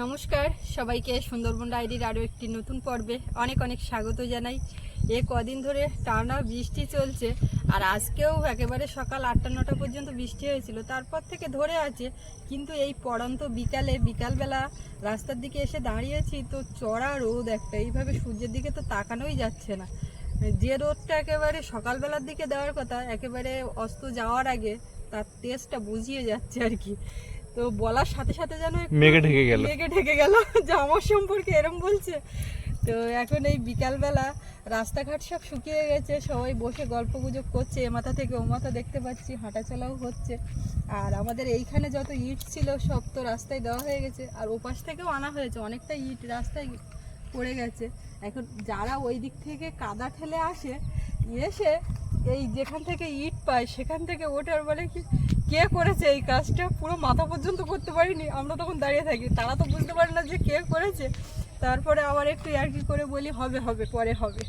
নমস্কার, সবাইকে সুন্দরবন ডায়েরির আরও একটি নতুন পর্বে অনেক অনেক স্বাগত জানাই। এ কদিন ধরে টানা বৃষ্টি চলছে, আর আজকেও একেবারে সকাল আটটা নটা পর্যন্ত বৃষ্টি হয়েছিল, তারপর থেকে ধরে আছে। কিন্তু এই পড়ন্ত বিকালে, বিকালবেলা রাস্তার দিকে এসে দাঁড়িয়েছি তো চড়া রোদ একটা, এইভাবে সূর্যের দিকে তো তাকানোই যাচ্ছে না। যে রোদটা একেবারে সকালবেলার দিকে দেওয়ার কথা, একেবারে অস্ত যাওয়ার আগে তার তেজটা বুঝিয়ে যাচ্ছে আর কি। তো বলার সাথে সাথে যেন মেঘে ঢেকে গেল। মেঘে ঢেকে গেল। যে আমার সম্পর্কে এরম বলছে। তো এখন এই বিকালবেলা রাস্তাঘাট সব শুকিয়ে গেছে সবাই বসে গল্প গুজব করছে। এ মাথা থেকে ও মাথা দেখতে পাচ্ছি হাঁটাচলাও হচ্ছে। আর আমাদের এইখানে যত ইট ছিল সব তো রাস্তায় দেওয়া হয়ে গেছে। আর ওপাশ থেকেও আনা হয়েছে অনেকটা ইট রাস্তায় পড়ে গেছে। এখন যারা ওই দিক থেকে কাদা ঠেলে আসে এসে এই যেখান থেকে ইট পায় সেখান থেকে ওঠার বলে কি কে করেছে এই কাজটা? পুরো মাথা পর্যন্ত করতে পারিনি। আমরা তখন দাঁড়িয়ে থাকি। তারা তো বুঝতে পারে না যে কে করেছে। তারপরে আবার একটু ইয়ার্কি করে বলি, হবে হবে, পরে হবে।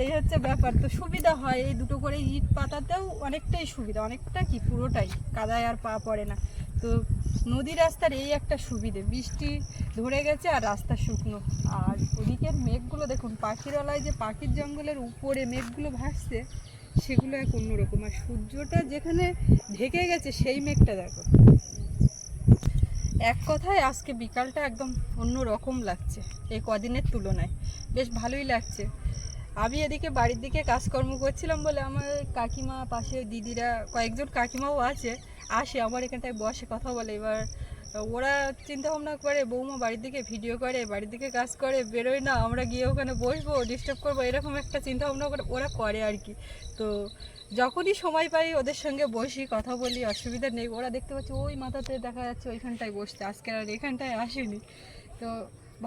এই হচ্ছে ব্যাপার। তো সুবিধা হয় এই দুটো করে ইট পাতাতেও। অনেকটাই সুবিধা। অনেকটা কি, পুরোটাই। কাদায় আর পা পড়ে না। তো নদী রাস্তার এই একটা সুবিধে। বৃষ্টি ধরে গেছে আর রাস্তা শুকনো। আর ওদিকের মেঘগুলো দেখুন, পাখিরালয় যে পাখির জঙ্গলের উপরে মেঘগুলো ভাসছে সেগুলো এক অন্যরকম। আর সূর্যটা যেখানে ঢেকে গেছে, সেই মেঘটা দেখো। এক কথায় আজকে বিকালটা একদম অন্য রকম লাগছে, এই কদিনের তুলনায়। বেশ ভালোই লাগছে। আমি এদিকে বাড়ির দিকে কাজকর্ম করছিলাম বলে আমার কাকিমা পাশে দিদিরা, কয়েকজন কাকিমাও আছে, আসে আমার এখানটায় বসে কথা বলে। এবার ওরা চিন্তা ভাবনা করে, বৌমা বাড়ির দিকে ভিডিও করে, বাড়ির দিকে কাজ করে, বেরোয় না, আমরা গিয়ে ওখানে বসবো ডিস্টার্ব করব, এরকম একটা চিন্তা ভাবনা করে ওরা করে আর কি। তো যখনই সময় পাই ওদের সঙ্গে বসি, কথা বলি, অসুবিধা নেই, ওরা দেখতে পাচ্ছি ওই মাথাতে দেখা যাচ্ছে ওইখানটায় বসতে আজকে আর এখানটায় আসেনি। তো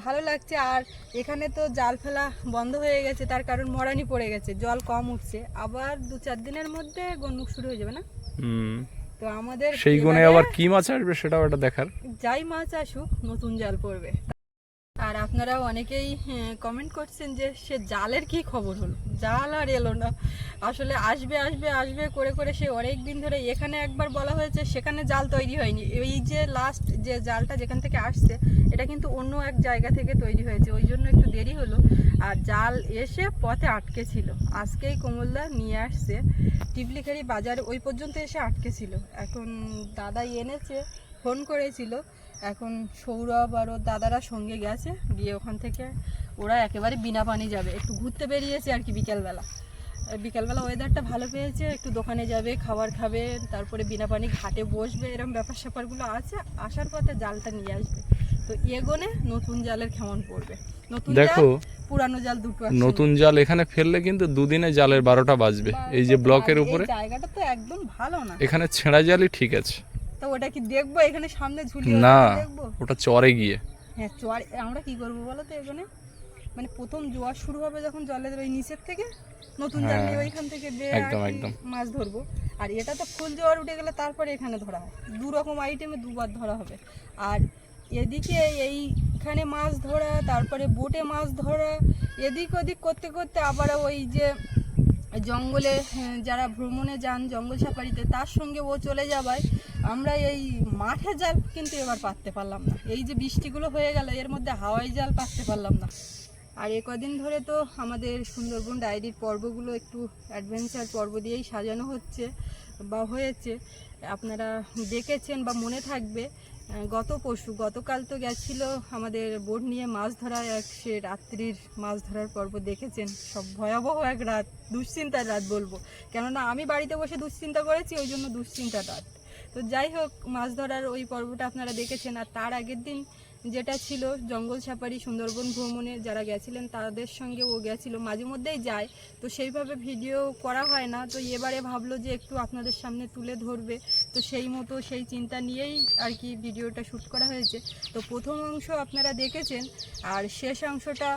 ভালো লাগছে, আর এখানে তো জাল ফেলা বন্ধ হয়ে গেছে, তার কারণ মরানি পড়ে গেছে, জল কম উঠছে, আবার দু চার দিনের মধ্যে গন্মুখ শুরু হয়ে যাবে না? তো আমাদের সেই গুণে আবার কি মাছ আসবে সেটাও একটা দেখার। যাই মাছ আসুক নতুন জাল পড়বে। আপনারা অনেকেই কমেন্ট করছেন যে সে জালের কি খবর হলো? জাল আর এলো না। আসলে আসবে আসবে আসবে করে করে সে অনেক দিন ধরে এখানে একবার বলা হয়েছে, সেখানে জাল তৈরি হয়নি। এই যে লাস্ট যে জালটা যেখান থেকে আসছে, এটা কিন্তু অন্য এক জায়গা থেকে তৈরি হয়েছে। ওই জন্য একটু দেরি হলো। আর জাল এসে পথে আটকে ছিল। আজকেই কোমলদা নিয়ে আসছে। টিপলিখারি বাজার ওই পর্যন্ত এসে আটকে ছিল। এখন দাদা এনেছে, ফোন করেছিল। এখন সৌরভ আর ওর দাদারা সঙ্গে গেছে গিয়ে ওখান থেকে ওরা একেবারে বিনা পানি যাবে। একটু ঘুরতে বেরিয়েছে আর কি বিকেলবেলা। বিকেলবেলা ওয়েদারটা ভালো পেয়েছে একটু দোকানে যাবে খাবার খাবে তারপরে বিনা পানি ঘাটে বসবে এরকম ব্যাপার স্যাপারগুলো আছে আসার পথে জালটা নিয়ে আসবে। তো এগোনে নতুন জালের কেমন পড়বে। নতুন দেখো পুরানো জাল দুটো নতুন জাল এখানে ফেললে কিন্তু দুদিনে জালের বারোটা বাজবে। এই যে ব্লকের উপরে জায়গাটা তো একদম ভালো না। এখানে ছেঁড়া জালই ঠিক আছে। তো ওটা কি দেখব? এখানে সামনে ঝুলিয়ে না দেখব? ওটা চরে গিয়ে। হ্যাঁ চর আমরা কি করব বলো তো এখানে? মানে প্রথম জোয়ার শুরু হবে যখন জলের ওই নিচের থেকে নতুন জাল নিয়ে হ্যাঁ, ওইখান থেকে একদম, একদম। মাছ ধরবো। আর এটা তো ফুল জোয়ার উঠে গেলে তারপরে এখানে ধরা হয়। দু রকম আইটেমে দুবার ধরা হবে। আর এদিকে এইখানে মাছ ধরা তারপরে বোটে মাছ ধরা এদিক ওদিক করতে করতে আবার ওই যে জঙ্গলে হ্যাঁ, যারা ভ্রমণে যান জঙ্গল সাফারিতে তার সঙ্গে ও চলে যাওয়ায় আমরা এই মাঠে জাল কিন্তু এবার পাততে পারলাম না। এই যে বৃষ্টিগুলো হয়ে গেল এর মধ্যে হাওয়াই জাল পাততে পারলাম না। আর এ কদিন ধরে তো আমাদের সুন্দরবন ডায়েরির পর্বগুলো একটু অ্যাডভেঞ্চার পর্ব দিয়েই সাজানো হচ্ছে বা হয়েছে। আপনারা দেখেছেন বা মনে থাকবে গত পশু গতকাল তো গেছিল আমাদের বোট নিয়ে মাছ ধরা এক সে রাত্রির মাছ ধরার পর্ব দেখেছেন। সব ভয়াবহ এক রাত, দুশ্চিন্তার রাত বলব। কেননা আমি বাড়িতে বসে দুশ্চিন্তা করেছি, ওই জন্য দুশ্চিন্তার রাত। তো যাই হোক, মাছ ধরার ওই পর্বটা আপনারা দেখেছেন, আর তার আগের দিন যেটা ছিল, জঙ্গল সাফারি, সুন্দরবন ভ্রমণে যারা গেছিলেন, তাদের সঙ্গে ও গেছিল, মাঝে মধ্যেই যায়। তো সেইভাবে ভিডিও করা হয় না, তো এবারে ভাবলো যে একটু আপনাদের সামনে তুলে ধরবে। তো সেই মতো সেই চিন্তা নিয়েই আর কি ভিডিওটা শ্যুট করা হয়েছে। তো প্রথম অংশ আপনারা দেখেছেন আর শেষ অংশটা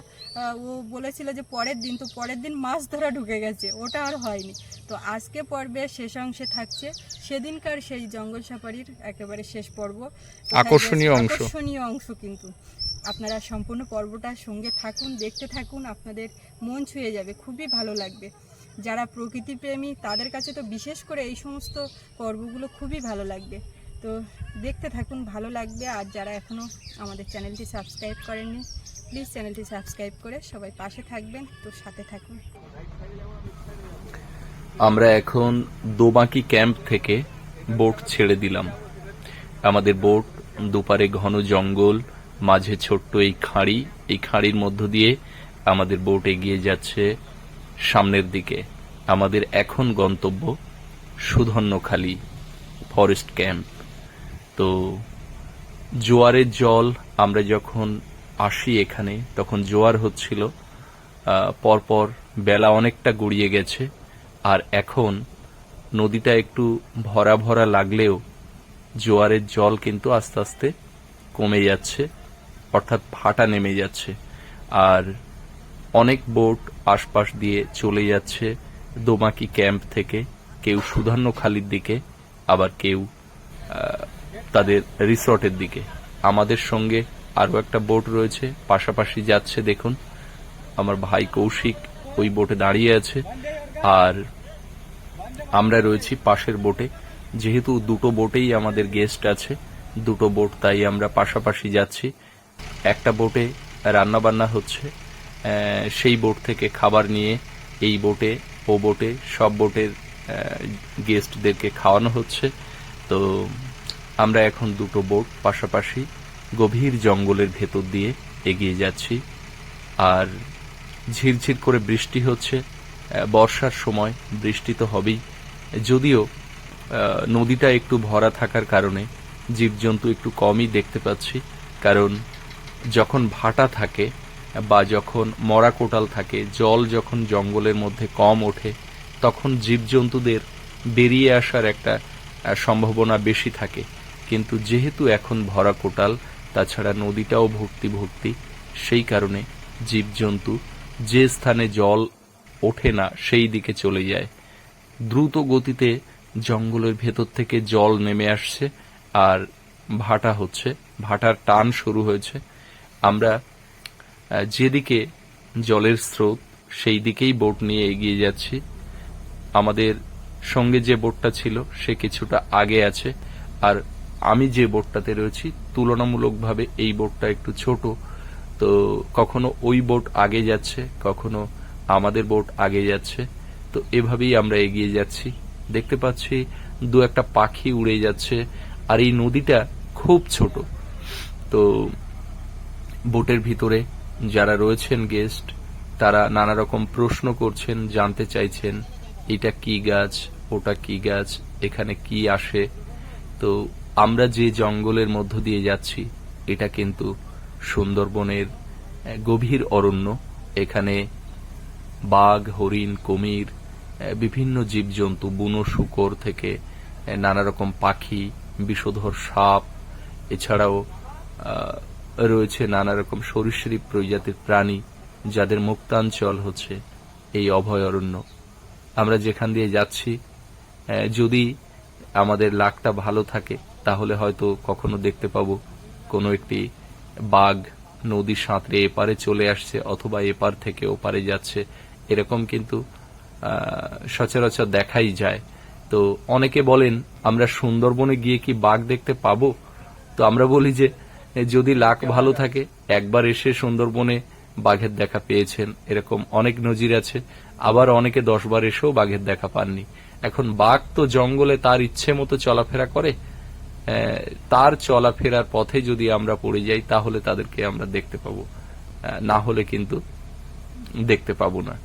ও বলেছিল যে পরের দিন তো পরের দিন মাছ ধরা ঢুকে গেছে ওটা আর হয়নি। তো আজকে পর্বে শেষ অংশে থাকছে সেদিনকার সেই জঙ্গল সাফারির একেবারে শেষ পর্ব। আকর্ষণীয় অংশ। আকর্ষণীয় অংশ কিন্তু। আপনারা সম্পূর্ণ পর্বটার সঙ্গে থাকুন দেখতে থাকুন আপনাদের মন ছুঁয়ে যাবে খুবই ভালো লাগবে। যারা প্রকৃতিপ্রেমী, তাদের কাছে তো বিশেষ করে এই সমস্ত পর্বগুলো খুবই ভালো লাগবে। তো দেখতে থাকুন, ভালো লাগবে। আর যারা এখনও আমাদের চ্যানেলটি সাবস্ক্রাইব করেননি, প্লিজ চ্যানেলটি সাবস্ক্রাইব করে সবাই পাশে থাকবেন। তো সাথে থাকুন। আমরা এখন দোবাঁকি ক্যাম্প থেকে বোট ছেড়ে দিলাম। আমাদের বোট দুপারে ঘন জঙ্গল, মাঝে ছোট্ট এই খাঁড়ি। এই খাঁড়ির মধ্য দিয়ে আমাদের বোট এগিয়ে যাচ্ছে। সামনের দিকে। আমাদের এখন গন্তব্য সুধন্যখালী ফরেস্ট ক্যাম্প তো, জোয়ারের জল আমরা যখন আসি এখানে, তখন জোয়ার হচ্ছিল পরপর বেলা অনেকটা গড়িয়ে গেছে, আর এখন নদীটা একটু ভরা ভরা লাগলেও জোয়ারের জল কিন্তু আস্তে আস্তে কমে যাচ্ছে, অর্থাৎ ফাটা নেমে যাচ্ছে। আর অনেক বোট আশপাশ দিয়ে চলে যাচ্ছে দোমাকি ক্যাম্প থেকে। কেউ সুধান্যখালির দিকে, আবার কেউ তাদের রিসর্টের দিকে। আমাদের সঙ্গে আরও একটা বোট রয়েছে, পাশাপাশি যাচ্ছে, দেখুন, আমার ভাই কৌশিক ওই বোটে দাঁড়িয়ে আছে। আর আমরা রয়েছি পাশের বোটে। যেহেতু দুটো বোটেই আমাদের গেস্ট আছে, দুটো বোট তাই আমরা পাশাপাশি যাচ্ছি। একটা বোটে রান্না বান্না হচ্ছে সেই বোট থেকে খাবার নিয়ে এই বোটে ও বোটে সব বোটের গেস্টদেরকে খাওয়ানো হচ্ছে। তো আমরা এখন দুটো বোট পাশাপাশি গভীর জঙ্গলের ভেতর দিয়ে এগিয়ে যাচ্ছি। আর ঝিরঝির করে বৃষ্টি হচ্ছে। বর্ষার সময় বৃষ্টি তো হবেই। যদিও নদীটা একটু ভরা থাকার কারণে জীবজন্তু একটু কমই দেখতে পাচ্ছি। কারণ যখন ভাটা থাকে বা যখন মরা কোটাল থাকে, জল যখন জঙ্গলের মধ্যে কম ওঠে, তখন জীবজন্তুদের বেরিয়ে আসার একটা সম্ভাবনা বেশি থাকে। কিন্তু যেহেতু এখন ভরা কোটাল, তাছাড়া নদীটাও ভর্তি ভর্তি, সেই কারণে জীবজন্তু যে স্থানে জল ওঠে না, সেই দিকে চলে যায়। দ্রুত গতিতে জঙ্গলের ভেতর থেকে জল নেমে আসছে, আর ভাটা হচ্ছে, ভাটার টান শুরু হয়েছে। আমরা যেদিকে জলের স্রোত, সেই দিকেই বোট নিয়ে এগিয়ে যাচ্ছি। আমাদের সঙ্গে যে বোটটা ছিল, সে কিছুটা আগে আছে। আর আমি যে বোটটাতে রয়েছি, তুলনামূলকভাবে এই বোটটা একটু ছোট। তো কখনো ওই বোট আগে যাচ্ছে, কখনো আমাদের বোট আগে যাচ্ছে। তো এভাবেই আমরা এগিয়ে যাচ্ছি। দেখতে পাচ্ছি দু একটা পাখি উড়ে যাচ্ছে, আর এই নদীটা খুব ছোট। তো বোটের ভিতরে যারা রয়েছেন গেস্ট, তারা নানা রকম প্রশ্ন করছেন, জানতে চাইছেন, এটা কি গাছ? ওটা কি গাছ? এখানে কি আসে? তো আমরা যে জঙ্গলের মধ্য দিয়ে যাচ্ছি, এটা কিন্তু সুন্দরবনের গভীর অরণ্য। এখানে বাঘ, হরিণ, কুমির, বিভিন্ন জীবজন্তু, বুনো শুকর থেকে নানা রকম পাখি, বিষধর সাপ, এছাড়াও রয়েছে নানা রকম সরীসৃপ প্রজাতির প্রাণী, যাদের মুক্তাঞ্চল হচ্ছে এই অভয়ারণ্য। আমরা যেখান দিয়ে যাচ্ছি যদি আমাদের লাকটা ভালো থাকে, তাহলে হয়তো কখনো দেখতে পাবো কোনো একটি বাঘ নদী সাঁতরে এপারে চলে আসছে অথবা এপার থেকে ওপারে যাচ্ছে। এরকম কিন্তু সচরাচর দেখাই যায়। তো অনেকে বলেন, আমরা সুন্দরবনে গিয়ে কি বাঘ দেখতে পাবো? তো আমরা বলি যে যদি লাক ভালো থাকে, একবার এসে সুন্দরবনে বাঘের দেখা পেয়েছেন। এরকম অনেক নজির আছে। আবার অনেকে দশবার এসেও বাঘের দেখা পাননি। এখন বাঘ তো জঙ্গলে তার ইচ্ছে মতো চলাফেরা করে। তার চলাফেরার পথে যদি আমরা পড়ে যাই, তাহলে তাদেরকে আমরা দেখতে পাবো। না হলে কিন্তু দেখতে পাবো না।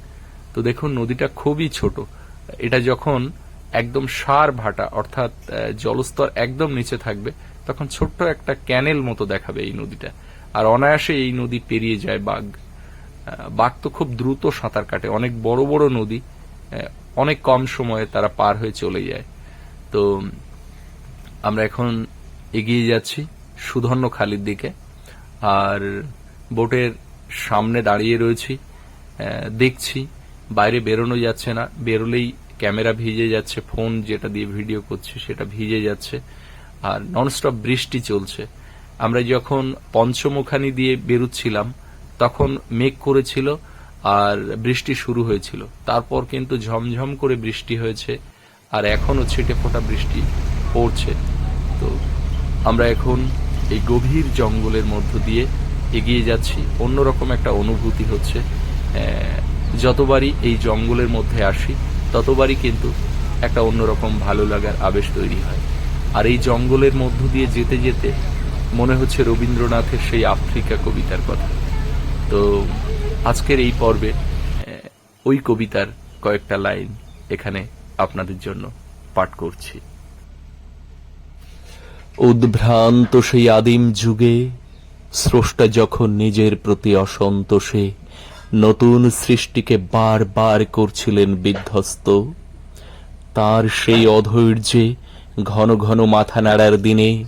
তো দেখুন, নদীটা খুবই ছোট। এটা যখন একদম সার ভাটা, অর্থাৎ জলস্তর একদম নিচে থাকবে তখন ছোট্ট একটা ক্যানেল মতো দেখাবে এই নদীটা। আর অনায়াসে এই নদী পেরিয়ে যায় বাঘ। বাঘ তো খুব দ্রুত সাঁতার কাটে। অনেক বড় বড় নদী অনেক কম সময়ে তারা পার হয়ে চলে যায়। তো আমরা এখন এগিয়ে যাচ্ছি সুধন্য খালির দিকে। আর বোটের সামনে দাঁড়িয়ে রয়েছি। দেখছি বাইরে বেরোনো যাচ্ছে না। বেরোলেই ক্যামেরা ভিজে যাচ্ছে, ফোন যেটা দিয়ে ভিডিও করছি সেটা ভিজে যাচ্ছে। আর ননস্টপ বৃষ্টি চলছে। আমরা যখন পঞ্চমুখানি দিয়ে বেরুচ্ছিলাম, তখন মেঘ করেছিল আর বৃষ্টি শুরু হয়েছিল। তারপর কিন্তু ঝমঝম করে বৃষ্টি হয়েছে আর এখনও ছিটে ফোটা বৃষ্টি পড়ছে। তো আমরা এখন এই গভীর জঙ্গলের মধ্য দিয়ে এগিয়ে যাচ্ছি। অন্যরকম একটা অনুভূতি হচ্ছে। যতবারই এই জঙ্গলের মধ্যে আসি, ততবারই কিন্তু একটা অন্যরকম ভালো লাগার আবেশ তৈরি হয়। আর এই জঙ্গলের মধ্য দিয়ে যেতে যেতে মনে হচ্ছে রবীন্দ্রনাথের সেই আফ্রিকা কবিতার কথা। তো আজকের এই পর্বে ওই কবিতার কয়েকটা লাইন এখানে আপনাদের জন্য পাঠ করছি। উদ্ভ্রান্ত সেই আদিম যুগে, স্রষ্টা যখন নিজের প্রতি অসন্তোষে, নতুন সৃষ্টিকে বারবার করছিলেন বিধ্বস্ত, তার সেই অধৈর্যে ঘন ঘন মাথা নাড়ার দিনে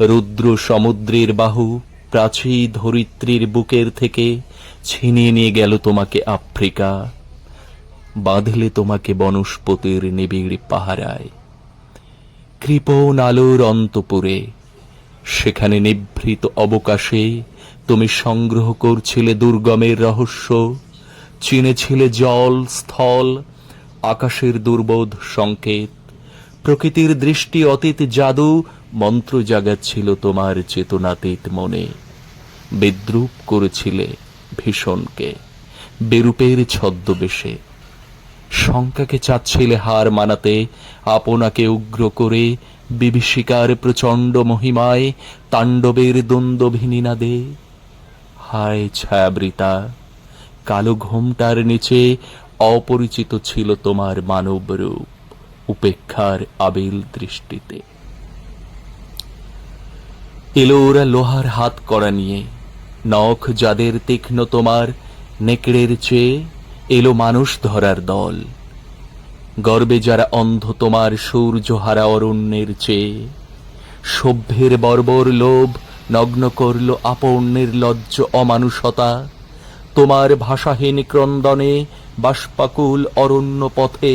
রুদ্র সমুদ্রের বাহু প্রাচী ধরিত্রীর বুকের থেকে ছিনিয়ে নিয়ে গেল তোমাকে আফ্রিকা, বাঁধলে তোমাকে বনস্পতির নিবিড় পাহারায়। কৃপণ আলোর অন্তপুরে, সেখানে নিভৃত অবকাশে তুমি সংগ্রহ করছিলে দুর্গমের রহস্য, চিনেছিলে জল, স্থল, আকাশের দুর্বোধ সংকেত প্রকৃতির দৃষ্টি অতীত জাদু মন্ত্র জাগাচ্ছিল তোমার চেতনাতীত মনে। বিদ্রুপ করেছিলে ভীষণকে, বেরূপের ছদ্মবেশে। শঙ্কাকে চাচ্ছিলে হার মানাতে, আপনাকে উগ্র করে বিভীষিকার প্রচণ্ড মহিমায় তাণ্ডবের দ্বন্দ্বভিনীনাদে হায় ছায়াবৃতা, কালো ঘোমটার নিচে অপরিচিত ছিল তোমার মানব রূপ উপেক্ষার আবিল দৃষ্টিতে। এলো ওরা লোহার হাত করা নিয়ে, নখ যাদের তীক্ষ্ণ তোমার নেকড়ের চেয়ে, এলো মানুষ ধরার দল। গর্বে যারা অন্ধ তোমার সূর্যহারা অরণ্যের চেয়ে, সভ্যের বর্বর লোভ নগ্ন করল আপন্নের লজ্জ অমানুষতা, তোমার ভাষাহীন ক্রন্দনে বাষ্পাকুল অরণ্য পথে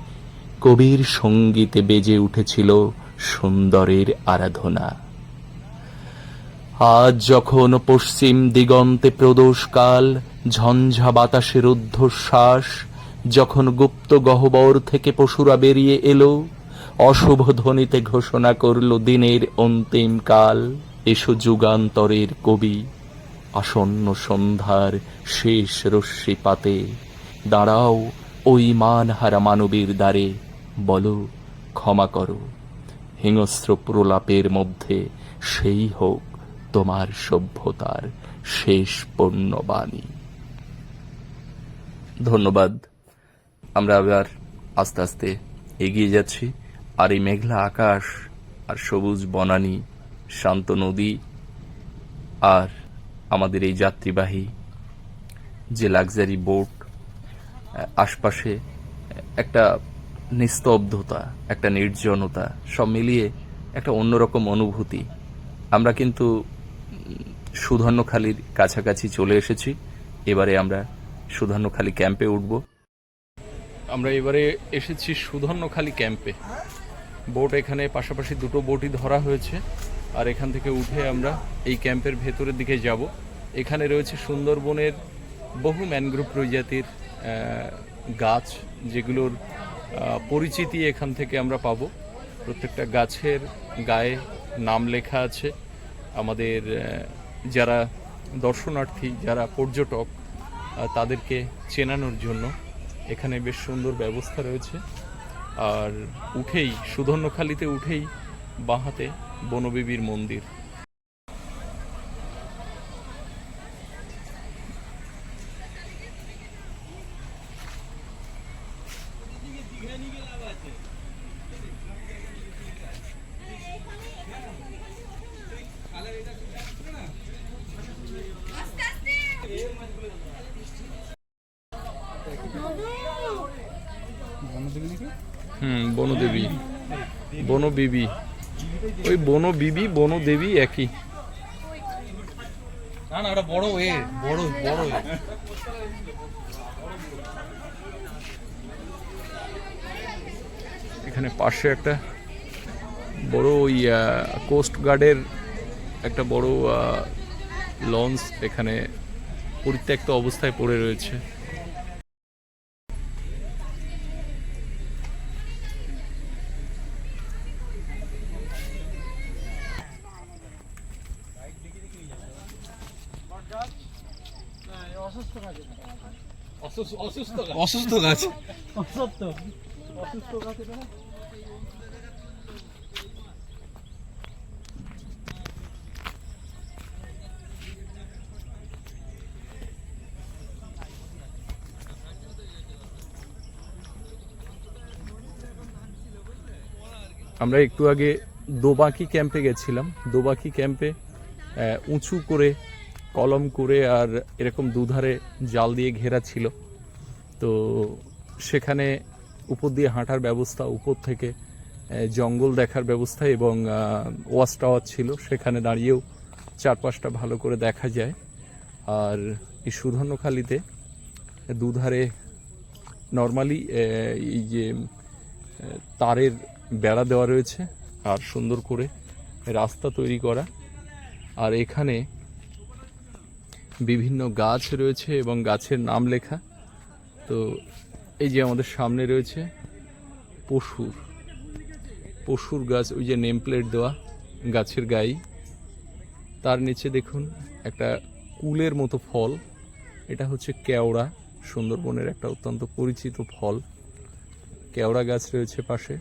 কবির সঙ্গীতে বেজে উঠেছিল সুন্দরের আরাধনা। আজ যখন পশ্চিম দিগন্তে প্রদোষকাল, ঝঞ্ঝা বাতাসের ঊর্ধ্বশ্বাস, যখন গুপ্ত গহ্বর থেকে পশুরা বেরিয়ে এলো, অশুভ ধ্বনিতে ঘোষণা করল দিনের অন্তিম কাল, এসো যুগান্তরের কবি, আসন্ন সন্ধ্যার শেষ রশ্মি পাতে দাঁড়াও ওই মানহারা মানবীর দ্বারে। বলো, ক্ষমা করো। হিংস্র প্রলাপের মধ্যে সেই হোক তোমার সভ্যতার শেষ পণ্যবাণী। ধন্যবাদ। আমরা আবার আস্তে আস্তে এগিয়ে যাচ্ছি। আর এই মেঘলা আকাশ আর সবুজ বনানী, শান্ত নদী আর আমাদের এই যাত্রীবাহী যে লাক্সারি বোট আশপাশে একটা নিস্তব্ধতা, একটা নির্জনতা, সব মিলিয়ে একটা অন্যরকম অনুভূতি। আমরা কিন্তু সুধন্যখালির কাছাকাছি চলে এসেছি। এবারে আমরা সুধন্যখালি ক্যাম্পে উঠব। আমরা এবারে এসেছি সুধন্যখালি ক্যাম্পে। বোট এখানে পাশাপাশি দুটো বোটই ধরা হয়েছে। আর এখান থেকে উঠে আমরা এই ক্যাম্পের ভেতরের দিকে যাব। এখানে রয়েছে সুন্দরবনের বহু ম্যানগ্রোভ প্রজাতির গাছ, যেগুলোর পরিচিতি এখান থেকে আমরা পাবো। প্রত্যেকটা গাছের গায়ে নাম লেখা আছে। আমাদের যারা দর্শনার্থী, যারা পর্যটক তাদেরকে চেনানোর জন্য এখানে বেশ সুন্দর ব্যবস্থা রয়েছে। আর উঠেই সুধন্যখালিতে উঠেই বাঁহাতে বনবিবির মন্দির। বনবিবি ওই বনো বিবি বনো দেবী একই। না না ওটা বড় এ বড় বড় এ। এখানে পাশে একটা বড় ওই কোস্ট গার্ডের একটা বড় লঞ্চ এখানে পরিত্যক্ত অবস্থায় পড়ে রয়েছে। অসুস্থ গাছ। আমরা একটু আগে দোবাকি ক্যাম্পে গেছিলাম। দোবাকি ক্যাম্পে আহ, উঁচু করে কলম করে আর এরকম দুধারে জাল দিয়ে ঘেরা ছিল। তো সেখানে উপর দিয়ে হাঁটার ব্যবস্থা, উপর থেকে জঙ্গল দেখার ব্যবস্থা এবং ওয়াচ টাওয়ার ছিল। সেখানে দাঁড়িয়েও চারপাশটা ভালো করে দেখা যায়। আর এই সুধন্যখালিতে দুধারে নর্মালি এই যে তারের বেড়া দেওয়া রয়েছে আর সুন্দর করে রাস্তা তৈরি করা। আর এখানে বিভিন্ন গাছ রয়েছে এবং গাছের নাম লেখা। তো এই যে আমাদের সামনে রয়েছে পশুর পশুর গাছ, ওই যে নেম প্লেট দেওয়া গাছের গায়ে তার নিচে দেখুন একটা কুলের মতো ফল, এটা হচ্ছে কেওড়া, সুন্দরবনের একটা অত্যন্ত পরিচিত ফল। কেওড়া গাছ রয়েছে পাশে।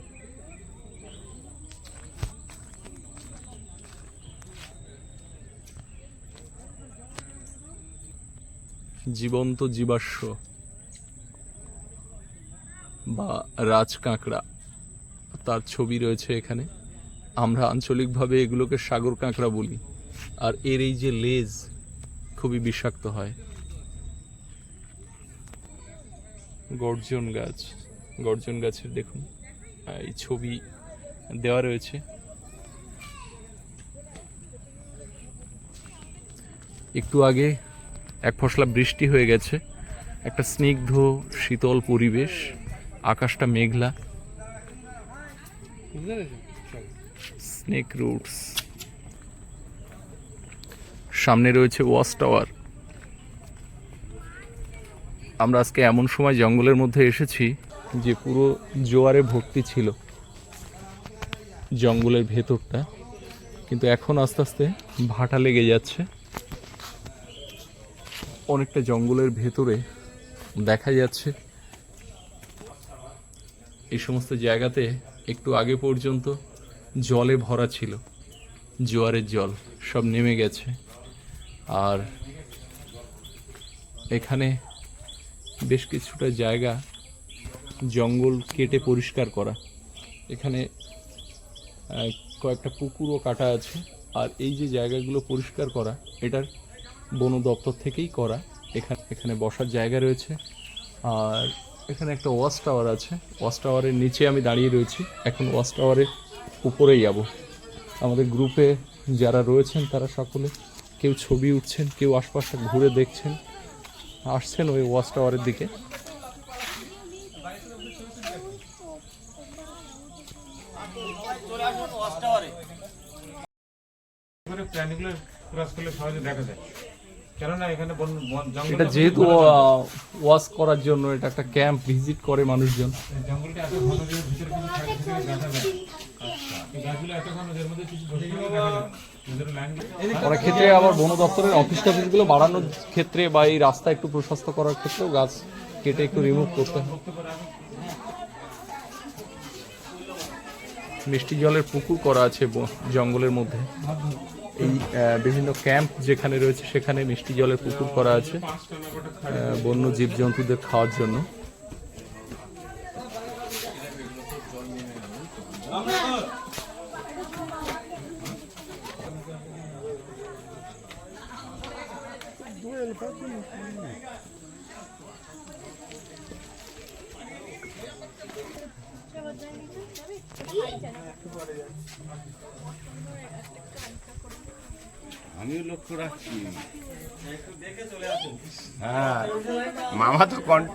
জীবন্ত জীবাশ্ম। বা রাজ কাঁকড়া তার ছবি রয়েছে এখানে। আমরা আঞ্চলিকভাবে এগুলোকে সাগর কাঁকড়া বলি। আর এর এই যে লেজ, খুবই বিষাক্ত হয়। গর্জন গাছ, গর্জন গাছের দেখুন এই ছবি দেওয়া রয়েছে। একটু আগে এক ফসলা বৃষ্টি হয়ে গেছে। একটা স্নিগ্ধ, শীতল পরিবেশ। আকাশটা মেঘলা। স্নেক রুটস সামনে রয়েছে ওয়াচ টাওয়ার। আমরা আজকে এমন সময় জঙ্গলের মধ্যে এসেছি যে পুরো জোয়ারে ভর্তি ছিল জঙ্গলের ভেতরটা। কিন্তু এখন আস্তে আস্তে ভাটা লেগে যাচ্ছে। অনেকটা জঙ্গলের ভেতরে দেখা যাচ্ছে এই সমস্ত জায়গাতে একটু আগে পর্যন্ত জলে ভরা ছিল। জোয়ারের জল সব নেমে গেছে। আর এখানে বেশ কিছুটা জায়গা জঙ্গল কেটে পরিষ্কার করা। এখানে কয়েকটা পুকুরও কাটা আছে। আর এই যে জায়গাগুলো পরিষ্কার করা, এটার বন দপ্তর থেকেই করা। এখানে এখানে বসার জায়গা রয়েছে। আর এখানে একটা ওয়াচ টাওয়ার আছে। ওয়াচ টাওয়ারের নিচে আমি দাঁড়িয়ে রয়েছি। এখন ওয়াচ টাওয়ারের উপরেই যাব। আমাদের গ্রুপে যারা রয়েছেন, তারা সকলে কেউ ছবি উঠছেন, কেউ আশপাশটা ঘুরে দেখছেন, আসছেন ওই ওয়াচ টাওয়ারের দিকে। ক্রস করলে সহজে দেখা যায়। কেননা এখানে এটা যেহেতু ওয়াচ করার জন্য এটা একটা ক্যাম্প ভিজিট করে মানুষজন। জঙ্গলটা এত ঘন যে ভিতরে কিছু থাকে সেখানে দেখা যায় এই গাছগুলো এত ঘন মধ্যে কিছু বসে গেলে দেখা যায় না। করার ক্ষেত্রে আবার বন দপ্তরের অফিস টফিসগুলো বাড়ানোর ক্ষেত্রে বা এই রাস্তা একটু প্রশস্ত করার ক্ষেত্রেও গাছ কেটে একটু রিমুভ করতে হয়। মিষ্টি জলের পুকুর করা আছে জঙ্গলের মধ্যে। এই বিভিন্ন ক্যাম্প যেখানে রয়েছে, সেখানে মিষ্টি জলের পুকুর করা আছে বন্য জীবজন্তুদের খাওয়ার জন্য।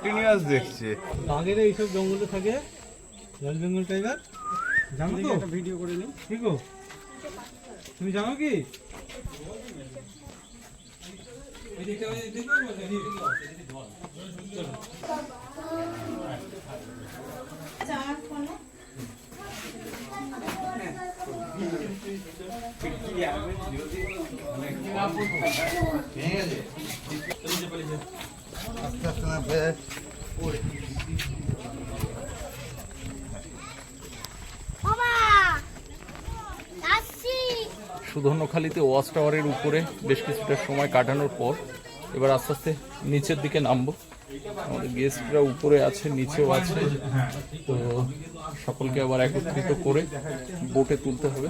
কন্টিনিউয়াস দেখছে। বাঘের এইসব জঙ্গলে থাকে রয়্যাল বেঙ্গল টাইগার। জানো তো? একটা ভিডিও করে নি ঠিক তুমি জানো কি? আসছি সুধন্যখালিতে ওয়াচ টাওয়ারের উপরে বেশ কিছুটা সময় কাটানোর পর এবার আস্তে আস্তে নিচের দিকে নামবো। আমাদের গেস্টরা উপরে আছে, নিচেও আছে। তো সকলকে আবার একত্রিত করে বোটে তুলতে হবে।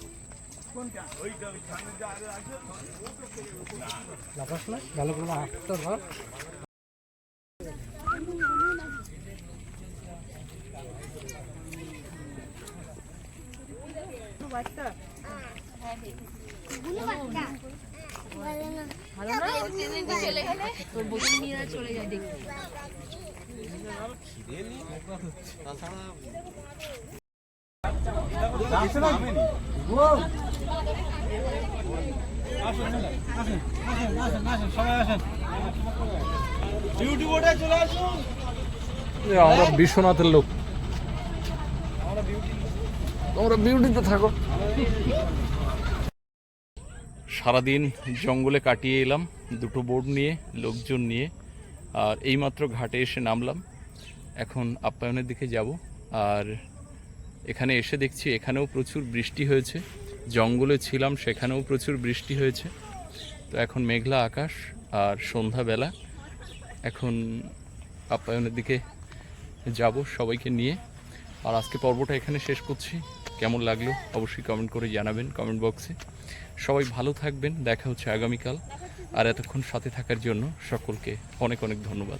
ভালো করে আসতে পারগুলো বাচ্চা ভালো না আমরা বিশ্বনাথের লোক। তোমরা বিউটিতে থাকো। সারাদিন জঙ্গলে কাটিয়ে এলাম, দুটো বোর্ড নিয়ে লোকজন নিয়ে আর এইমাত্র ঘাটে এসে নামলাম এখন আপ্যায়নের দিকে যাব। আর এখানে এসে দেখছি, এখানেও প্রচুর বৃষ্টি হয়েছে। জঙ্গলে ছিলাম, সেখানেও প্রচুর বৃষ্টি হয়েছে। তো এখন মেঘলা আকাশ আর সন্ধ্যাবেলা। এখন আপ্যায়নের দিকে যাব সবাইকে নিয়ে। আর আজকে পর্বটা এখানে শেষ করছি। কেমন লাগল অবশ্যই কমেন্ট করে জানাবেন কমেন্ট বক্সে সবাই ভালো থাকবেন, দেখা হচ্ছে আগামীকাল। আর এতক্ষণ সাথে থাকার জন্য সকলকে অনেক অনেক ধন্যবাদ।